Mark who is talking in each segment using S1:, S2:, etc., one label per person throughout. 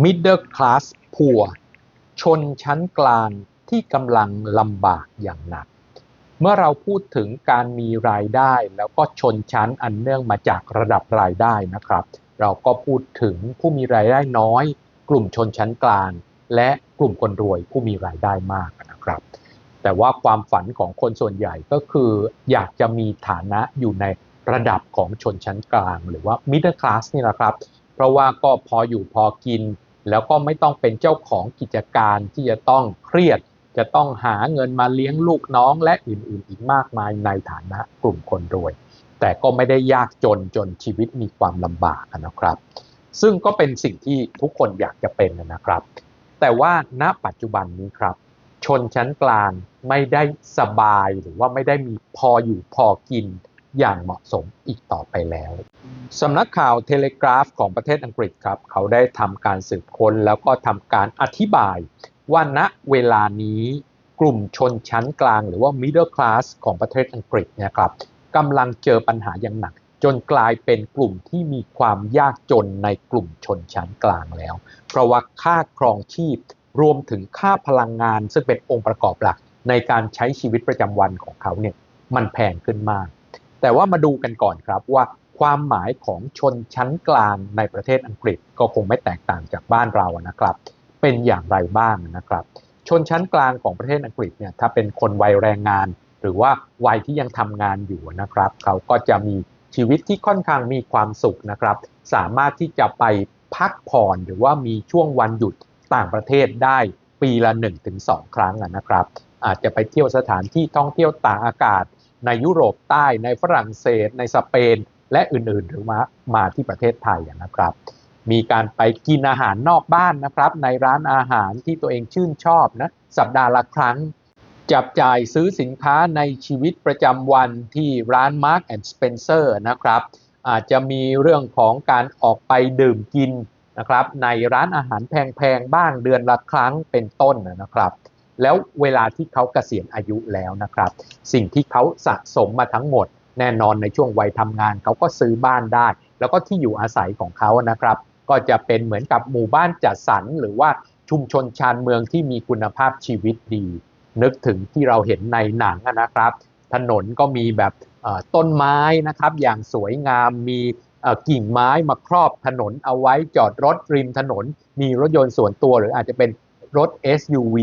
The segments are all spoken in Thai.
S1: middle class poor ชนชั้นกลางที่กำลังลำบากอย่างหนัก เมื่อเราพูดถึงการมีรายได้แล้วก็ชนชั้นอันเนื่องมาจากระดับรายได้นะครับ เราก็พูดถึงผู้มีรายได้น้อย กลุ่มชนชั้นกลาง และกลุ่มคนรวยผู้มีรายได้มากนะครับ แต่ว่าความฝันของคนส่วนใหญ่ก็คืออยากจะมีฐานะอยู่ในระดับของชนชั้นกลาง หรือว่า middle class นี่แหละครับ เพราะว่าก็พออยู่พอกิน แล้วก็ไม่ต้องเป็นเจ้าของกิจการที่จะต้องเครียด จะต้องหาเงินมาเลี้ยงลูกน้องและอื่นๆ อีกมากมายในฐานะกลุ่มคนรวย แต่ก็ไม่ได้ยากจนจนชีวิตมีความลำบากนะครับ ซึ่งก็เป็นสิ่งที่ทุกคนอยากจะเป็นนะครับ แต่ว่าณปัจจุบันนี้ครับ ชนชั้นกลางไม่ได้สบายหรือว่าไม่ได้มีพออยู่พอกิน อย่างเหมาะสมอีกต่อไปแล้วสำนักข่าวเทเลกราฟของประเทศอังกฤษครับ เขาได้ทำการสืบค้นแล้วก็ทำการอธิบาย ว่าณเวลานี้กลุ่มชนชั้นกลางหรือว่า middle class ของประเทศอังกฤษเนี่ยครับกำลังเจอปัญหาอย่างหนัก จนกลายเป็นกลุ่มที่มีความยากจนในกลุ่มชนชั้นกลางแล้ว เพราะว่าค่าครองชีพรวมถึงค่าพลังงาน ซึ่งเป็นองค์ประกอบหลักในการใช้ชีวิตประจำวันของเขาเนี่ยมันแพงขึ้นมาก แต่ว่ามาดูกันก่อนครับว่าความหมายของชนชั้นกลางในประเทศอังกฤษก็คงไม่แตกต่างจากบ้านเรานะครับ เป็นอย่างไรบ้างนะครับ ชนชั้นกลางของประเทศอังกฤษเนี่ยถ้าเป็นคนวัยแรงงาน หรือว่าวัยที่ยังทำงานอยู่นะครับ เขาก็จะมีชีวิตที่ค่อนข้างมีความสุขนะครับ สามารถที่จะไปพักผ่อนหรือว่ามีช่วงวันหยุดต่างประเทศได้ปีละ 1-2 ครั้งนะครับ อาจจะไปเที่ยวสถานที่ท่องเที่ยวต่างอากาศ ในยุโรปใต้ในฝรั่งเศส ในสเปน และอื่นๆ หรือมามาที่ประเทศไทยนะครับ มีการไปกินอาหารนอกบ้านนะครับ ในร้านอาหารที่ตัวเองชื่นชอบนะสัปดาห์ละครั้ง จับจ่ายซื้อสินค้าในชีวิตประจำวันที่ร้าน Mark and Spencer นะครับ อาจจะมีเรื่องของการออกไปดื่มกินนะครับในร้านอาหารแพงๆบ้างเดือนละครั้งเป็นต้นนะครับ แล้วเวลาที่เขาเกษียณอายุแล้วนะครับ สิ่งที่เขาสะสมมาทั้งหมด แน่นอนในช่วงวัยทำงาน เขาก็ซื้อบ้านได้ แล้วก็ที่อยู่อาศัยของเขานะครับ ก็จะเป็นเหมือนกับหมู่บ้านจัดสรรหรือว่าชุมชนชานเมืองที่มีคุณภาพชีวิตดี นึกถึงที่เราเห็นในหนังนะครับ ถนนก็มีแบบต้นไม้นะครับอย่างสวยงามมีกิ่งไม้มาครอบถนนเอาไว้จอดรถริมถนน มีรถยนต์ส่วนตัวหรืออาจจะเป็น รถ SUV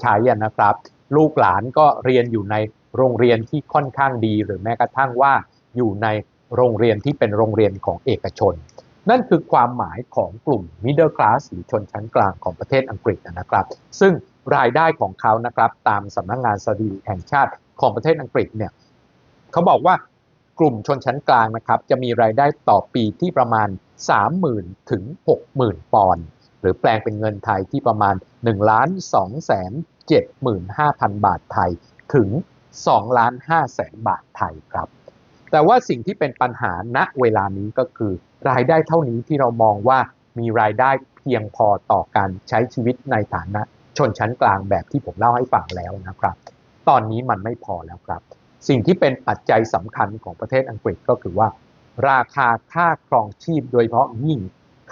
S1: ใช้นะครับ ลูกหลานก็เรียนอยู่ในโรงเรียนที่ค่อนข้างดี หรือแม้กระทั่งว่าอยู่ในโรงเรียนที่เป็นโรงเรียนของเอกชน นั่นคือความหมายของกลุ่ม middle class หรือชนชั้นกลางของประเทศอังกฤษนะครับ ซึ่งรายได้ของเขานะครับตามสำนักงงานสถิติแห่งชาติของประเทศอังกฤษเนี่ยเขาบอกว่ากลุ่มชนชั้นกลางนะครับจะมีรายได้ต่อปีที่ประมาณ 30,000 ถึง 60,000 ปอนด์ รือแปลงเป็นเงินไทยที่ประมาณ1ล้าน2แสน75,000 บาทไทยถึง2ล้าน5แสนบาทไทยครับ แต่ว่าสิ่งที่เป็นปัญหาณเวลานี้ก็คือ รายได้เท่านี้ที่เรามองว่ามีรายได้เพียงพอต่อการใช้ชีวิตในฐานะชนชั้นกลางแบบที่ผมเล่าให้ฟังแล้วนะครับ ตอนนี้มันไม่พอแล้วครับ สิ่งที่เป็นปัจจัยสำคัญของประเทศอังกฤษก็คือว่า ราคาค่าครองชีพโดยเฉพาะยิ่ง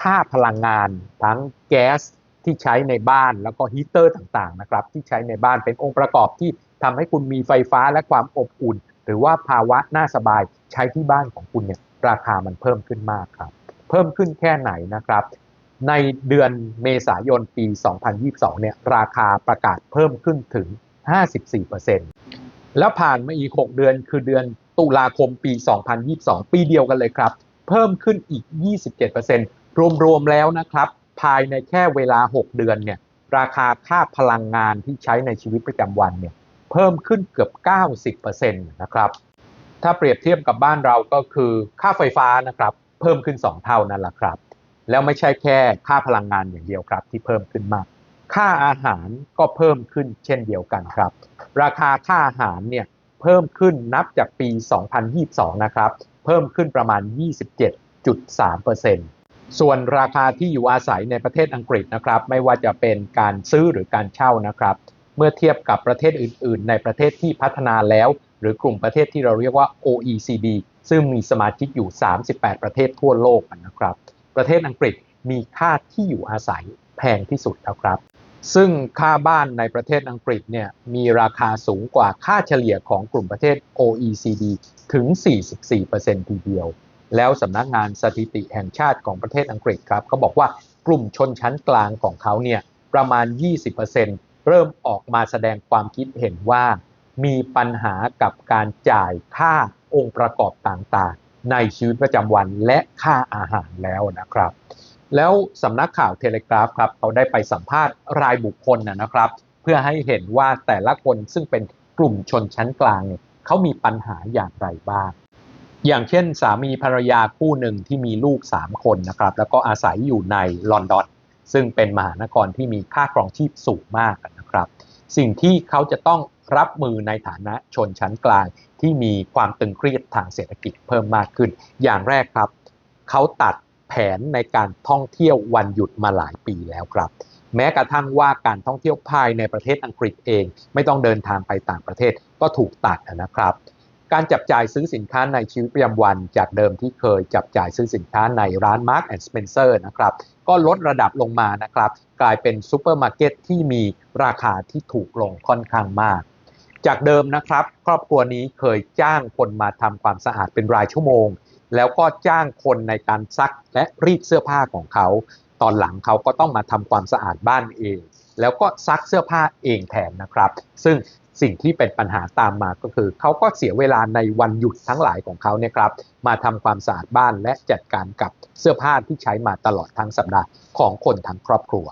S1: ค่าพลังงานทั้งแก๊สที่ใช้ในบ้านแล้วก็ฮีเตอร์ต่างๆนะครับที่ใช้ในบ้านเป็นองค์ประกอบที่ทำให้คุณมีไฟฟ้าและความอบอุ่น หรือว่าภาวะน่าสบายใช้ที่บ้านของคุณเนี่ยราคามันเพิ่มขึ้นมากครับ เพิ่มขึ้นแค่ไหนนะครับ ในเดือนเมษายนปี 2022 เนี่ยราคาประกาศเพิ่มขึ้นถึง 54%แล้วผ่านมาอีก 6 เดือนคือเดือนตุลาคมปี 2022 ปีเดียวกันเลยครับ เพิ่มขึ้นอีก 27% รวมๆแล้วนะครับ ภายในแค่เวลา 6 เดือนเนี่ยราคาค่าพลังงานที่ใช้ในชีวิตประจำวันเนี่ยเพิ่มขึ้นเกือบ 90%นะครับ ถ้าเปรียบเทียบกับบ้านเราก็คือค่าไฟฟ้านะครับ เพิ่มขึ้น 2 เท่านั่นแหละครับ แล้วไม่ใช่แค่ค่าพลังงานอย่างเดียวครับ ที่เพิ่มขึ้นมาก ค่าอาหารก็เพิ่มขึ้นเช่นเดียวกันครับ ราคาค่าอาหารเนี่ยเพิ่มขึ้นนับจากปี 2022 นะครับ เพิ่มขึ้นประมาณ 27.3% ส่วนราคาที่อยู่อาศัยในประเทศอังกฤษนะครับ ไม่ว่าจะเป็นการซื้อหรือการเช่านะครับ เมื่อเทียบกับประเทศอื่น ๆ ในประเทศที่พัฒนาแล้ว หรือกลุ่มประเทศที่เราเรียกว่า OECD ซึ่งมีสมาชิกอยู่ 38 ประเทศทั่วโลกนะครับ ประเทศอังกฤษมีค่าที่อยู่อาศัยแพงที่สุดแล้วครับ ซึ่งค่าบ้านในประเทศอังกฤษเนี่ยมีราคาสูงกว่าค่าเฉลี่ยของกลุ่มประเทศ OECD ถึง 44%ทีเดียว แล้วสำนักงานสถิติแห่งชาติของประเทศอังกฤษครับเขาบอกว่ากลุ่มชนชั้นกลางของเขาเนี่ยประมาณ 20%เริ่มออกมาแสดงความคิดเห็นว่า มีปัญหากับการจ่ายค่าองค์ประกอบต่างๆ ในชีวิตประจำวันและค่าอาหารแล้วนะครับ แล้วสำนักข่าวเทเลกราฟครับเขาได้ไปสัมภาษณ์รายบุคคลนะครับ เพื่อให้เห็นว่าแต่ละคนซึ่งเป็นกลุ่มชนชั้นกลางเนี่ยเขามีปัญหาอย่างไรบ้าง อย่างเช่น สามีภรรยาคู่หนึ่งที่มีลูก 3 คนนะครับ แล้วก็อาศัยอยู่ในลอนดอน ซึ่งเป็นมหานครที่มีค่าครองชีพสูงมากนะครับ สิ่งที่เขาจะต้องรับมือในฐานะชนชั้นกลางที่มีความตึงเครียดทางเศรษฐกิจเพิ่มมากขึ้น อย่างแรกครับ เขาตัดแผนในการท่องเที่ยววันหยุดมาหลายปีแล้วครับ แม้กระทั่งว่าการท่องเที่ยวภายในประเทศอังกฤษเอง ไม่ต้องเดินทางไปต่างประเทศก็ถูกตัดนะครับ การจับจ่ายซื้อสินค้าในชีวิตประจำวันจากเดิมที่เคยจับจ่ายซื้อสินค้าในร้าน Mark and Spencer นะครับก็ลดระดับลงมานะครับ กลายเป็นซูเปอร์มาร์เก็ตที่มีราคาที่ถูกลงค่อนข้างมาก จากเดิมนะครับ ครอบครัวนี้เคยจ้างคนมาทำความสะอาดเป็นรายชั่วโมง แล้วก็จ้างคนในการซักและรีดเสื้อผ้าของเขา ตอนหลังเขาก็ต้องมาทำความสะอาดบ้านเอง แล้วก็ซักเสื้อผ้าเองแทนนะครับ ซึ่ง สิ่งที่เป็นปัญหาตามมาก็คือ เขาก็เสียเวลาในวันหยุดทั้งหลายของเขาเนี่ยครับ มาทำความสะอาดบ้านและจัดการกับเสื้อผ้าที่ใช้มาตลอดทั้งสัปดาห์ของคนทั้งครอบครัว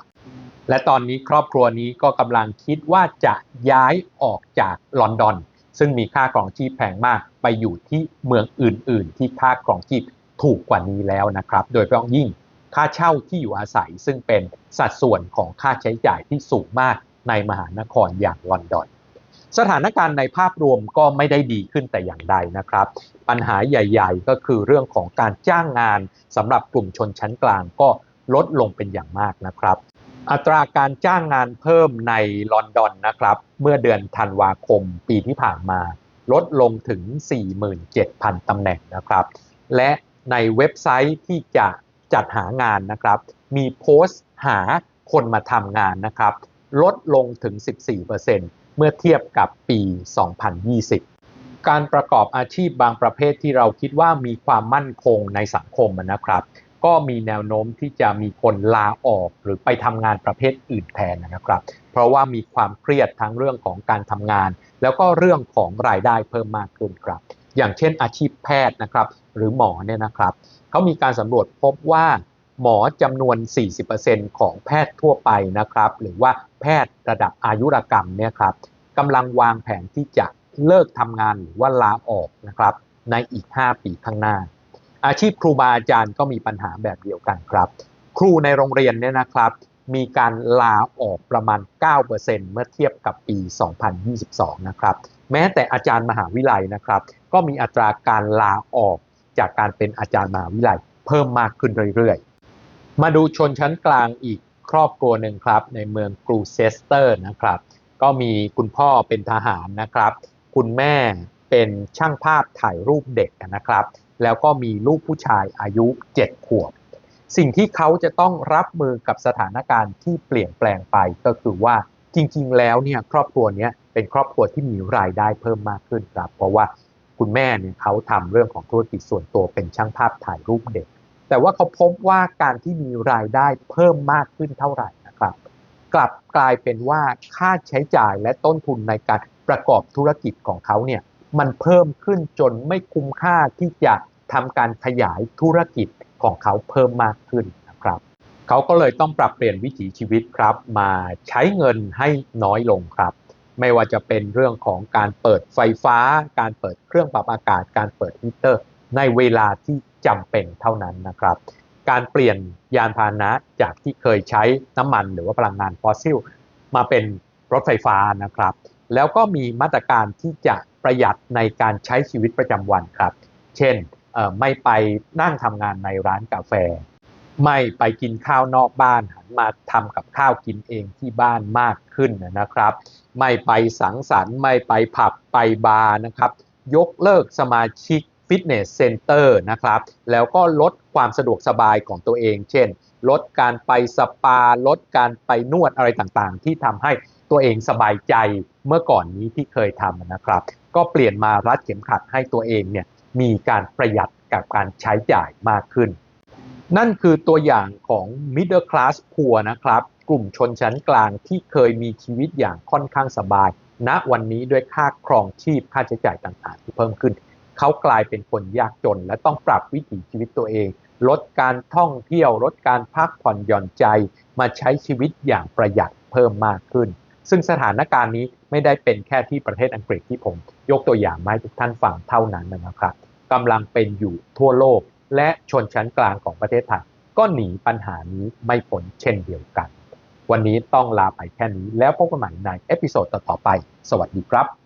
S1: และตอนนี้ครอบครัวนี้ก็กำลังคิดว่าจะย้ายออกจากลอนดอน ซึ่งมีค่าครองชีพแพงมากไปอยู่ที่เมืองอื่น ๆ ที่ค่าครองชีพถูกกว่านี้แล้วนะครับ โดยเฉพาะยิ่งค่าเช่าที่อยู่อาศัยซึ่งเป็นสัดส่วนของค่าใช้จ่ายที่สูงมากในมหานครอย่างลอนดอน สถานการณ์ในภาพรวมก็ไม่ได้ดีขึ้นแต่อย่างใดนะครับ ปัญหาใหญ่ ๆ ก็คือเรื่องของการจ้างงานสำหรับกลุ่มชนชั้นกลางก็ลดลงเป็นอย่างมากนะครับ อัตราการจ้างงานเพิ่มในลอนดอนนะครับ เมื่อเดือนธันวาคมปีที่ผ่านมา ลดลงถึง 47,000ตำแหน่งนะครับ และในเว็บไซต์ที่จะจัดหางานนะครับ มีโพสต์หาคนมาทำงานนะครับ ลดลงถึง 14%เเมื่อเทียบกับปี 2020 การประกอบอาชีพบางประเภทที่เราคิดว่ามีความมั่นคงในสังคมนะครับ ก็มีแนวโน้มที่จะมีคนลาออกหรือไปทำงานประเภทอื่นแทนนะครับ เพราะว่ามีความเครียดทั้งเรื่องของการทำงาน แล้วก็เรื่องของรายได้เพิ่มมากขึ้นครับ อย่างเช่นอาชีพแพทย์นะครับ หรือหมอเนี่ยนะครับเขามีการสำรวจพบว่า หมอจำนวน 40%ของแพทย์ทั่วไปนะครับ หรือว่าแพทย์ระดับอายุรกรรมเนี่ยครับกำลังวางแผนที่จะเลิกทำงานหรือว่าลาออกนะครับในอีก 5 ปีข้างหน้า อาชีพครูบาอาจารย์ก็มีปัญหาแบบเดียวกันครับ ครูในโรงเรียนเนี่ยนะครับ มีการลาออกประมาณ 9%เมื่อเทียบกับปี 2022 นะครับ แม้แต่อาจารย์มหาวิทยาลัยนะครับ ก็มีอัตราการลาออกจากการเป็นอาจารย์มหาวิทยาลัยเพิ่มมากขึ้นเรื่อยๆ มาดูชนชั้นกลางอีกครอบครัวหนึ่งครับ ในเมืองกรูเซสเตอร์นะครับ ก็มีคุณพ่อเป็นทหารนะครับ คุณแม่เป็นช่างภาพถ่ายรูปเด็กนะครับ แล้วก็มีลูกผู้ชายอายุ 7 ขวบ สิ่งที่เขาจะต้องรับมือกับสถานการณ์ที่เปลี่ยนแปลงไปก็คือว่าจริงๆ แล้วเนี่ยครอบครัวนี้เป็นครอบครัวที่มีรายได้เพิ่มมากขึ้นครับ เพราะว่าคุณแม่เนี่ยเขาทำเรื่องของธุรกิจส่วนตัวเป็นช่างภาพถ่ายรูปเด็ก แต่ว่าเขาพบว่าการที่มีรายได้เพิ่มมากขึ้นเท่าไหร่นะครับ กลับกลายเป็นว่าค่าใช้จ่ายและต้นทุนในการประกอบธุรกิจของเขาเนี่ยมันเพิ่มขึ้นจนไม่คุ้มค่าที่จะทำการขยายธุรกิจของเขาเพิ่มมากขึ้นนะครับ เขาก็เลยต้องปรับเปลี่ยนวิถีชีวิตครับ มาใช้เงินให้น้อยลงครับ ไม่ว่าจะเป็นเรื่องของการเปิดไฟฟ้า การเปิดเครื่องปรับอากาศ การเปิดฮีเตอร์ ในเวลาที่ จำเป็นเท่านั้นนะครับ การเปลี่ยนยานพาหนะจากที่เคยใช้น้ำมันหรือว่าพลังงานฟอสซิล มาเป็นรถไฟฟ้านะครับ แล้วก็มีมาตรการที่จะประหยัดในการใช้ชีวิตประจำวันครับ เช่นไม่ไปนั่งทำงานในร้านกาแฟ ไม่ไปกินข้าวนอกบ้านหันมาทำกับข้าวกินเองที่บ้านมากขึ้นนะครับ ไม่ไปสังสรรค์ ไม่ไปผับไปบาร์นะครับ ยกเลิกสมาชิก ฟิตเนสเซ็นเตอร์นะครับ แล้วก็ลดความสะดวกสบายของตัวเอง เช่น ลดการไปสปา ลดการไปนวดอะไรต่างๆ ที่ทำให้ตัวเองสบายใจเมื่อก่อนนี้ที่เคยทำนะครับ ก็เปลี่ยนมารัดเข็มขัดให้ตัวเองเนี่ยมีการประหยัดกับการใช้จ่ายมากขึ้น นั่นคือตัวอย่างของ middle class poor นะครับ กลุ่มชนชั้นกลางที่เคยมีชีวิตอย่างค่อนข้างสบายณวันนี้ด้วยค่าครองชีพค่าใช้จ่ายต่างๆ ที่เพิ่มขึ้น เขากลายเป็นคนยากจน และต้องปรับวิถีชีวิตตัวเอง ลดการท่องเที่ยว ลดการพักผ่อนหย่อนใจ มาใช้ชีวิตอย่างประหยัดเพิ่มมากขึ้น ซึ่งสถานการณ์นี้ไม่ได้เป็นแค่ที่ประเทศอังกฤษที่ผม ยกตัวอย่างมาให้ทุกท่านฟังเท่านั้นนะครับกำลังเป็นอยู่ทั่วโลก และชนชั้นกลางของประเทศไทยก็หนีปัญหานี้ไม่พ้นเช่นเดียวกัน วันนี้ต้องลาไปแค่นี้แล้วพบกันใหม่ในเอพิโซดต่อๆไป สวัสดีครับ